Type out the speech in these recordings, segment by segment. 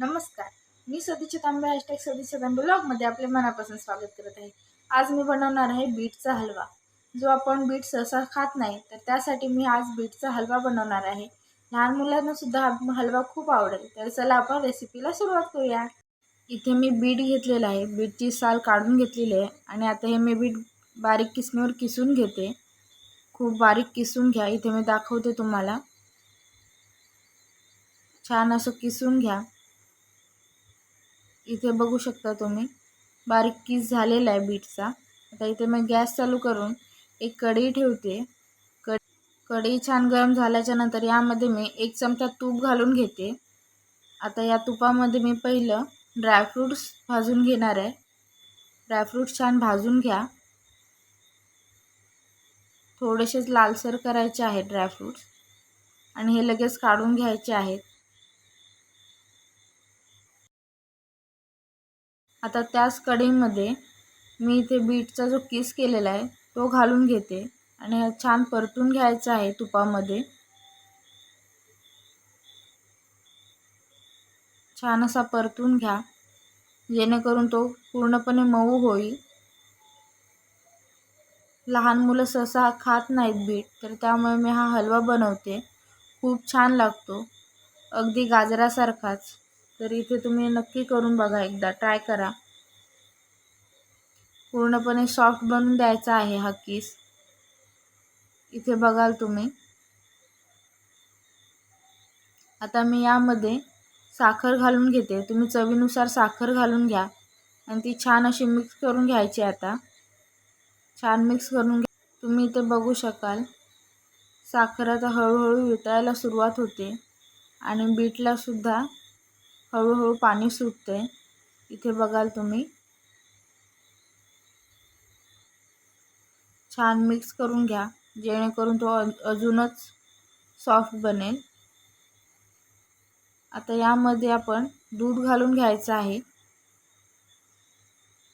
नमस्कार. मी सतीच्या तांबे हॅशटॅग सतीच्या तांबे ब्लॉगमध्ये आपले मनापासून स्वागत करत आहे. आज मी बनवणार आहे बीटचा हलवा. जो आपण बीट सहसा खात नाही तर त्यासाठी मी आज बीटचा हलवा बनवणार आहे. लहान मुलांना सुद्धा हा हलवा खूप आवडेल. तर चला आपण रेसिपीला सुरुवात करूया. इथे मी बीट घेतलेलं आहे. बीटची साल काढून घेतलेली आहे. आणि आता हे मी बीट बारीक किसणीवर किसून घेते. खूप बारीक किसून घ्या. इथे मी दाखवते तुम्हाला. छान असं किसून घ्या. इथे बघू शकता तुम्ही. बारीक किस झालेला आहे बीटचा. आता इथे मी गॅस चालू करून एक कढई ठेवते. क कढई छान गरम झाल्याच्यानंतर यामध्ये मी एक चमचा तूप घालून घेते. आता या तुपामध्ये मी पहिलं ड्रायफ्रूट्स भाजून घेणार आहे. ड्रायफ्रूट्स छान भाजून घ्या. थोडेसेच लालसर करायचे आहेत ड्रायफ्रूट्स आणि हे लगेच काढून घ्यायचे आहेत. आता त्याच कढईमध्ये मी इथे बीटचा जो किस केलेला आहे तो घालून घेते. आणि छान परतून घ्यायचा आहे तुपामध्ये. छान असा परतून घ्या. जेणेकरून तो पूर्णपणे मऊ होईल. लहान मुलं सहसा खात नाहीत बीट तर त्यामुळे मी हा हलवा बनवते. खूप छान लागतो. अगदी गाजरासारखाच. तर इथे तुम्ही नक्की करून बघा एकदा ट्राय करा. पूर्णपणे सॉफ्ट बनवून द्यायचा आहे हा किस इथे बघाल तुम्ही. आता मी यामध्ये साखर घालून घेते. तुम्ही चवीनुसार साखर घालून घ्या. आणि ती छान अशी मिक्स करून घ्यायची आता. छान मिक्स करून घ्या. तुम्ही इथे बघू शकाल. साखर आता हळूहळू वितळायला सुरुवात होते. आणि बीटलासुद्धा हळूहळू पाणी सुटते इथे बघाल तुम्ही. छान मिक्स करून घ्या. जेणेकरून तो अजूनच सॉफ्ट बनेल. आता यामध्ये आपण दूध घालून घ्यायचं आहे.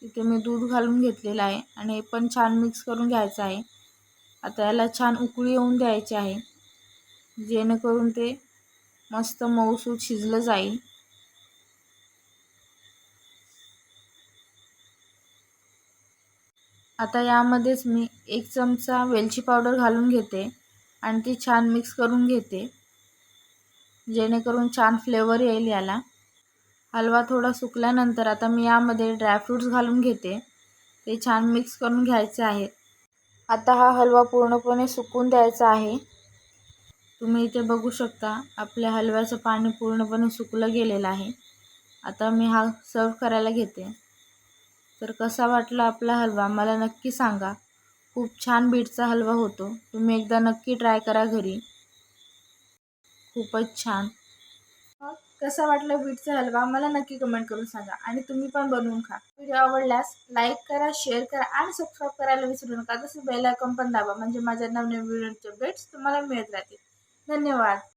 इथे मी दूध घालून घेतलेलं आहे आणि हे पण छान मिक्स करून घ्यायचं आहे. आता याला छान उकळी येऊन द्यायची आहे. जेणेकरून ते मस्त मऊसूत शिजलं जाईल. आता यामध्येच मी एक चमचा वेलची पावडर घालून घेते आणि ती छान मिक्स करून घेते जेणेकरून छान फ्लेवर येईल याला. हलवा थोडा सुकल्यानंतर आता मी यामध्ये ड्रायफ्रूट्स घालून घेते ते छान मिक्स करून घ्यायचे आहेत. आता हा हलवा पूर्णपणे सुकून द्यायचा आहे. तुम्ही इथे बघू शकता आपल्या हलव्याचं पाणी पूर्णपणे सुकलं गेलेलं आहे. आता मी हा सर्व करायला घेते. तर कसा वाटला आपला हलवा? मला नक्की सांगा. खूप छान बीटचा हलवा होतो. तुम्ही एकदा नक्की ट्राय करा घरी. खूपच छान. कसा वाटला बीटचा हलवा? मला नक्की कमेंट करून सांगा आणि तुम्ही पण बनवून खा. व्हिडिओ आवडल्यास लाईक करा शेअर करा आणि सबस्क्राईब करायला विसरू नका. तसंच बेल आयकॉन पण दाबा. म्हणजे माझ्या नवनवीन व्हिडिओचे अपडेट्स तुम्हाला मिळत राहतील. धन्यवाद.